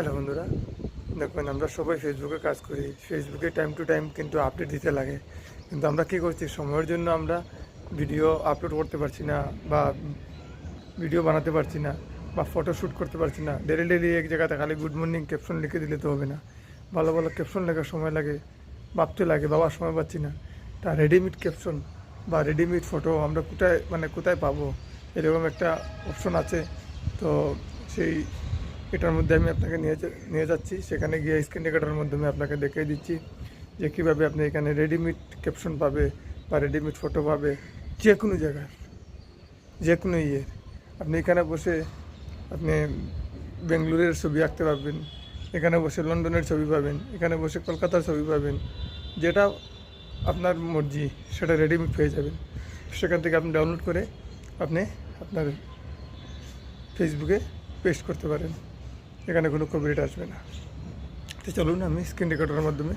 Hello বন্ধুরা দেখবেন আমরা সবাই ফেসবুকে কাজ করি। ফেসবুকে টাইম টু টাইম কিন্তু আপডেট দিতে লাগে। কিন্তু আমরা কী করছি, সময়ের জন্য আমরা ভিডিও আপলোড করতে পারছি না বা ভিডিও বানাতে পারছি না বা ফটো শ্যুট করতে পারছি না। ডেলি ডেলি এক জায়গাতে খালি গুড মর্নিং ক্যাপশন লিখে দিলে তো হবে না। ভালো ভালো ক্যাপশন লেখার সময় লাগে, ভাবতে লাগে বাবার সময় পাচ্ছি না। তা রেডিমেড ক্যাপশন বা রেডিমেড ফটো আমরা কোথায় মানে কোথায় পাবো? এরকম একটা অপশন আছে। তো সেই এটার মধ্যে আমি আপনাকে নিয়ে নিয়ে যাচ্ছি। সেখানে গিয়ে স্ক্রিন রেকর্ডের মাধ্যমে আপনাকে দেখিয়ে দিচ্ছি যে কীভাবে আপনি এখানে রেডিমেড ক্যাপশন পাবে বা রেডিমেড ফটো পাবে যে কোনো জায়গার যে কোনো ইয়ে। আপনি এখানে বসে আপনি বেঙ্গলোরের ছবি আঁকতে পারবেন, এখানে বসে লন্ডনের ছবি পাবেন, এখানে বসে কলকাতার ছবি পাবেন, যেটা আপনার মর্জি, সেটা রেডিমেড পেয়ে যাবেন। সেখান থেকে আপনি ডাউনলোড করে আপনি আপনার ফেসবুকে পেস্ট করতে পারেন। এখানে কোনো কপিরাইট আসবে না। তো চলুন আমি স্ক্রিন রেকর্ডের মাধ্যমে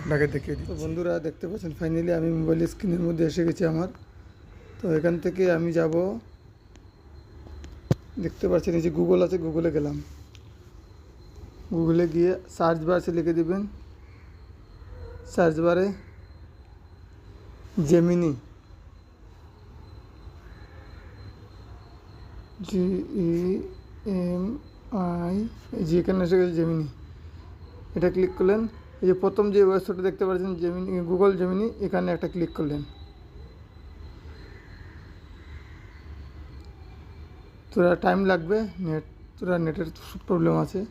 আপনাকে দেখিয়ে দিই তো বন্ধুরা দেখতে পাচ্ছেন ফাইনালি আমি মোবাইল স্ক্রিনের মধ্যে এসে গেছি আমার। তো এখান থেকে আমি যাব। দেখতে পাচ্ছেন, এই যে গুগল আছে গুগলে গেলাম। গুগলে গিয়ে সার্চ বারে লিখে দিবেন। সার্চ বারে Gemini G E M I জি এখানে এসে গেছে জেমিনি এটা ক্লিক করলেন। এই যে প্রথম যে ওয়েবসাইটটা দেখতে পাচ্ছেন জেমিনি গুগল জেমিনি এখানে একটা ক্লিক করলেন। তোরা টাইম লাগবে নেট তোরা নেটের প্রবলেম আছে।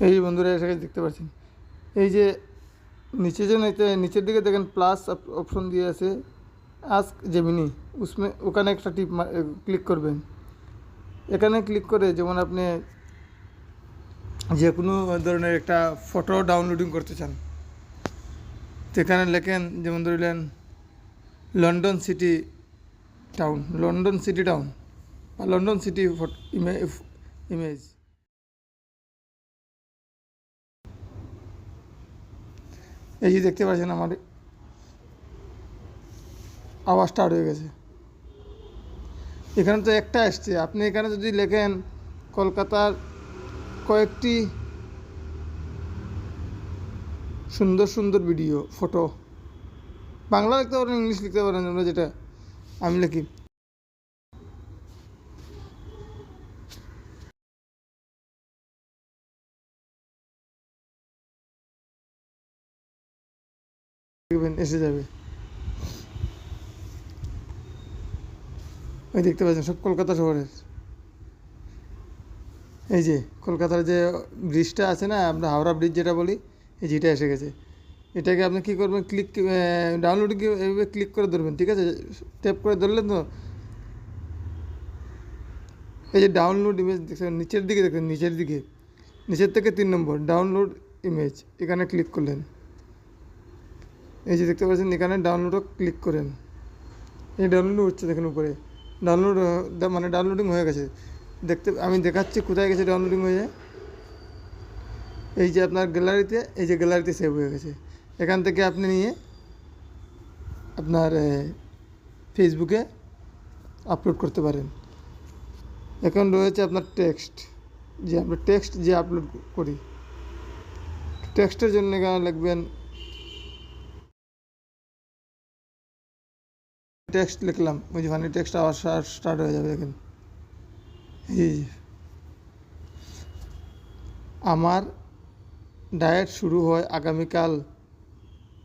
এই বন্ধুরা এসে দেখতে পাচ্ছেন। এই যে নিচে যে নিচে- নিচের দিকে দেখেন প্লাস অপশন দিয়ে আছে। আস্ক জেমিনি, উসমে, ওখানে একটা টিপ ক্লিক করবেন। এখানে ক্লিক করে যেমন আপনি যে কোনো ধরনের একটা ফটো ডাউনলোডিং করতে চান সেখানে লেখেন, যেমন ধরলেন London city town, London city town বা লন্ডন সিটি ইমেজ এই যে দেখতে পাচ্ছেন আমার আওয়াজ স্টার্ট হয়ে গেছে। এখানে তো একটা আসছে। আপনি এখানে যদি লেখেন, কলকাতার কয়েকটি সুন্দর সুন্দর ভিডিও ফটো বাংলা লিখতে পারেন, ইংলিশ লিখতে পারেন, আমরা যেটা, আমি লিখি। এসে যাবে। ওই দেখতে পাচ্ছেন, সব কলকাতা শহরের। এই যে, কলকাতার যে ব্রিজটা আছে না, আমরা হাওড়া ব্রিজ যেটা বলি, এই যেটা এসে গেছে। এটাকে আপনি কী করবেন ক্লিক ডাউনলোড এভাবে ক্লিক করে ধরবেন, ঠিক আছে? ট্যাপ করে ধরলেন তো? এই যে ডাউনলোড ইমেজ দেখছেন, নিচের দিকে দেখবেন নিচের দিকে। নিচের থেকে তিন নম্বর ডাউনলোড ইমেজ এখানে ক্লিক করলেন। এই যে দেখতে পাচ্ছেন, এখানে ডাউনলোডও ক্লিক করেন। এই ডাউনলোড হচ্ছে দেখেন উপরে। ডাউনলোড মানে ডাউনলোডিং হয়ে গেছে। দেখতে, আমি দেখাচ্ছি কোথায় গেছে ডাউনলোডিং হয়ে যায়। এই যে আপনার গ্যালারিতে এই যে গ্যালারিতে সেভ হয়ে গেছে। এখান থেকে আপনি নিয়ে আপনার ফেসবুকে আপলোড করতে পারেন। এখন রয়েছে আপনার টেক্সট যে আমরা টেক্সট যে আপলোড করি। টেক্সটের জন্য লিখবেন টেক্সট লিখলাম ফানি টেক্সট আবার স্টার্ট হয়ে যাবে দেখেন এই। আমার ডায়েট শুরু হয় আগামীকাল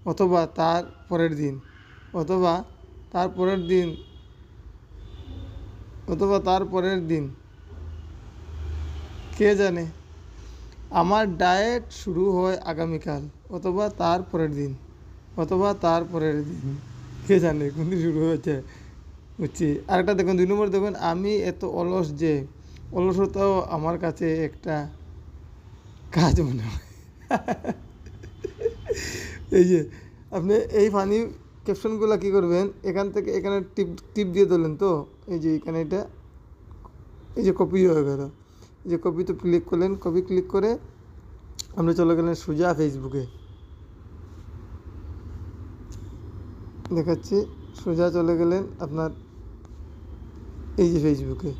অথবা তার পরের দিন, অথবা তার পরের দিন, অথবা তার পরের দিন। কে জানে? আমার ডায়েট শুরু হয় আগামীকাল, অথবা তার পরের দিন, অথবা তার পরের দিন। কে জানে কোন দিন শুরু হয়েছে। বুঝছি? আরেকটা দেখুন, দুই নম্বর দেখুন, আমি এত অলস যে, অলসতাও আমার কাছে একটা কাজ মনে হয়। এই যে, আপনি এই ফানি ক্যাপশনগুলো কী করবেন? এখান থেকে এখানে টিপ টিপ দিয়ে ধরলেন তো? এই যে এখানে এটা, এই যে কপি হয়ে গেল। এই যে কপি তো ক্লিক করলেন কপি ক্লিক করে আপনি চলে গেলেন সোজা ফেসবুকে দেখাচ্ছি। সোজা চলে গেলেন আপনার এই যে ফেসবুকে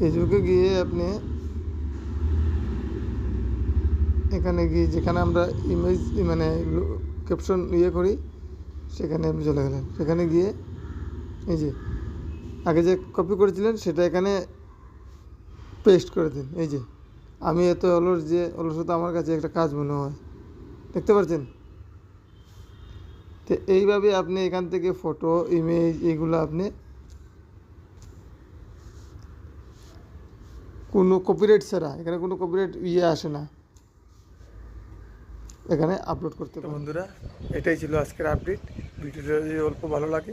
ফেসবুকে গিয়ে আপনি এখানে গিয়ে যেখানে আমরা ইমেজ মানে ক্যাপশন ইয়ে করি, সেখানে আপনি চলে গেলেন। সেখানে গিয়ে এই যে আগে যে কপি করেছিলেন, সেটা এখানে পেস্ট করে দিন। এই যে আমি এত অলস যে, অলসতা আমার কাছে একটা কাজ মনে হয়। দেখতে পাচ্ছেন তো এইভাবে আপনি এখান থেকে ফটো ইমেজ এগুলো আপনি কোনো কপিরাইট ছাড়া এখানে কোনো কপিরাইট ইয়ে আসে না। এখানে আপলোড করতে পারেন। বন্ধুরা এটাই ছিল আজকের আপডেট ভিডিওটা যদি অল্প ভালো লাগে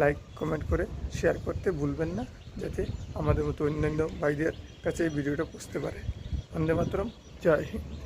লাইক কমেন্ট করে শেয়ার করতে ভুলবেন না যাতে আমাদের মতো অন্যান্য ভাইদের কাছে এই ভিডিওটা পৌঁছতে পারে। বন্দে মাতরম জয় হিন্দ।